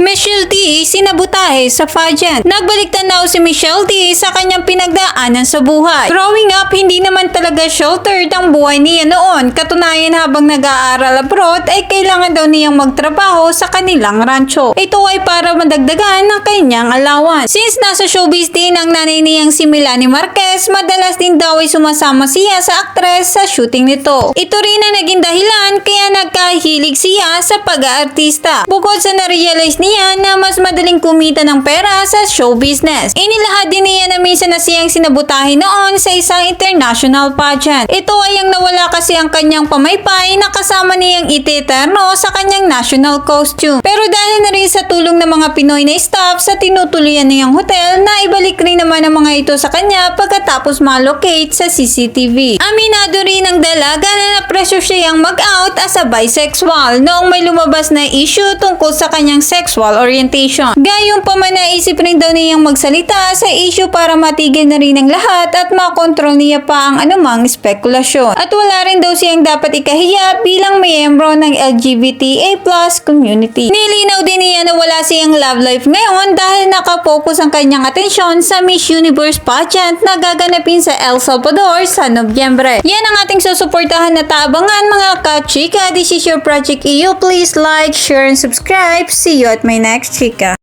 Michelle D. sinabutahe sa pageant. Nagbalik tanaw si Michelle D. sa kanyang pinagdaanan sa buhay. Growing up, hindi naman talaga sheltered ang buhay niya noon. Katunayan habang nag-aaral abroad ay kailangan daw niyang magtrabaho sa kanilang rancho. Ito ay para madagdagan ng kanyang allowance. Since nasa showbiz din ang nanay niyang si Milani Marquez, madalas din daw ay sumasama siya sa aktres sa shooting nito. Ito rin ang naging dahilan nagkahilig siya sa pag-aartista. Bukod sa na-realize niya na mas madaling kumita ng pera sa show business. Inilahad din niya na minsan na siyang sinabutahin noon sa isang international pageant. Ito ay ang nawala kasi ang kanyang pamaypay na kasama niyang iteterno sa kanyang national costume. Pero dahil na rin sa tulong ng mga Pinoy na staff sa tinutuluyan niyang hotel na ibalik rin naman ang mga ito sa kanya pagkatapos malocate sa CCTV. Aminado rin ang dalaga na na-pressure siyang mag-out as a bisexual noong may lumabas na issue tungkol sa kanyang sexual orientation. Gayong pa man naisip rin daw niyang magsalita sa issue para matigil na rin ang lahat at makontrol niya pa ang anumang spekulasyon. At wala rin daw siyang dapat ikahiya bilang miyembro ng LGBTA plus community. Nilinaw din niya na wala siyang love life ngayon dahil nakapokus ang kanyang atensyon sa Miss Universe pageant na gaganapin sa El Salvador sa Nobyembre. Yan ang ating susuportahan na taabangan mga ka-chika. This is your Project EU. Please like, share, and subscribe. See you at my next chika.